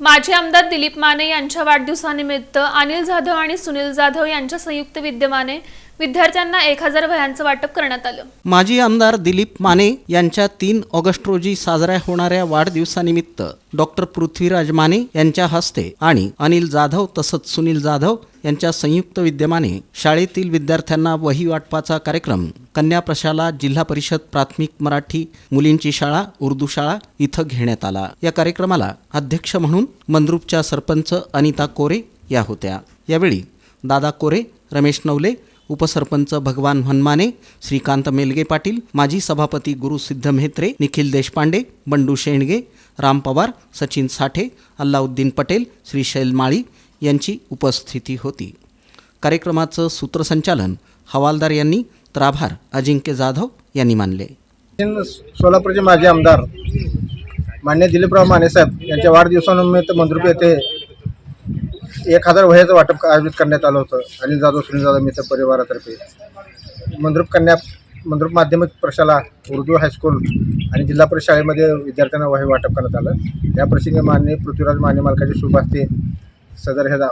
माजी आमदार दिलीप माने यांच्या वाढदिवसानिमित्त अनिल जाधव आणि सुनील जाधव यांच्या संयुक्त विद्यमाने विद्यार्थ्यांना एक हजार वह्यांचं वाटप करण्यात आलं. माजी आमदार दिलीप माने यांच्या तीन ऑगस्ट रोजी साजऱ्या होणाऱ्या वाढदिवसानिमित्त डॉक्टर पृथ्वीराज माने यांच्या हस्ते आणि अनिल जाधव तसंच सुनील जाधव यांच्या संयुक्त विद्यमाने शाळेतील विद्यार्थ्यांना वही वाटपाचा कार्यक्रम कन्या प्रशाला जिल्हा परिषद प्राथमिक मराठी मुलींची शाळा उर्दू शाळा इथं घेण्यात आला. या कार्यक्रमाला अध्यक्ष म्हणून मंद्रूपच्या सरपंच अनिता कोरे या होत्या. यावेळी दादा कोरे रमेश नवले उपसरपंच भगवान हनमाने श्रीकांत मेलगे पाटील माजी सभापती गुरु सिद्ध म्हेत्रे निखिल देशपांडे बंडू शेंडगे राम पवार सचिन साठे अल्लाउद्दीन पटेल श्रीशैल माळी यांची उपस्थिती होती. कार्यक्रमाचं सूत्रसंचालन हवालदार यांनी तर आभार. अजिंक्य जाधव यांनी मानले. सोलापूरचे माजी आमदार मान्य दिलीपराव मानेसाहेब यांच्या वाढदिवसानिमित्त मंद्रुप येथे एक हजार वह्याचं वाटप आयोजित करण्यात आलं होतं अनिल जाधव सुनील जाधव मित्र परिवारातर्फे. मंद्रुप कन्या मंद्रुप माध्यमिक प्रशाला उर्दू हायस्कूल आणि जिल्हा परिषद शाळेमध्ये विद्यार्थ्यांना वही वाटप करण्यात आलं. त्या प्रसंगी मान्य पृथ्वीराज माने मालकाचे शुभ असते सदर हे दा-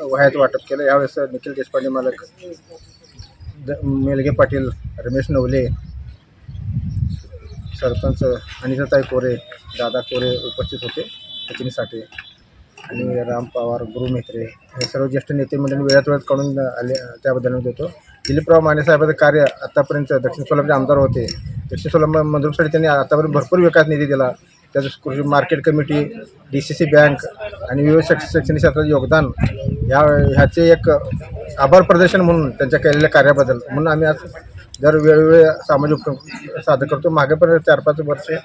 वह्याचं वाटप केलं. यावेळेस निखिल देशपांडे मालक द- मेलगे पाटील रमेश नवले सरपंच अनिताताई कोरे दादा कोरे उपस्थित होते सचिन साठे आणि राम पवार गुरु मेत्रे हे सर्व ज्येष्ठ नेते मंडळी वेळात वेळात काढून आले त्याबद्दल मी देतो. दिलीपराव मानेसाहेबांचं कार्य आत्तापर्यंत दक्षिण सोलापूरचे आमदार होते. दक्षिण सोलापूर मंदिरसाठी त्यांनी आतापर्यंत भरपूर विकास निधी दिला. त्याचं कृषी market committee D C C bank आणि विविध शैक्ष शैक्षणिक क्षेत्रात योगदान. ह्या ह्याचे एक आभार प्रदर्शन म्हणून त्यांच्या केलेल्या कार्याबद्दल. म्हणून आम्ही आज दर वेळोवेळी सामाजिक उपक्रम सादर करतो. मागे पण चार पाच वर्षे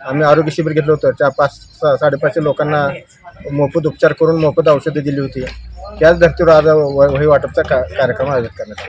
आम्ही आरोग्य शिबिर घेतलं होतं. चार पाच सा साडेपाचशे लोकांना मोफत उपचार करून मोफत औषधे दिली होती. त्याच धर्तीवर आज वही वाटपचा का कार्यक्रम आयोजित करण्यात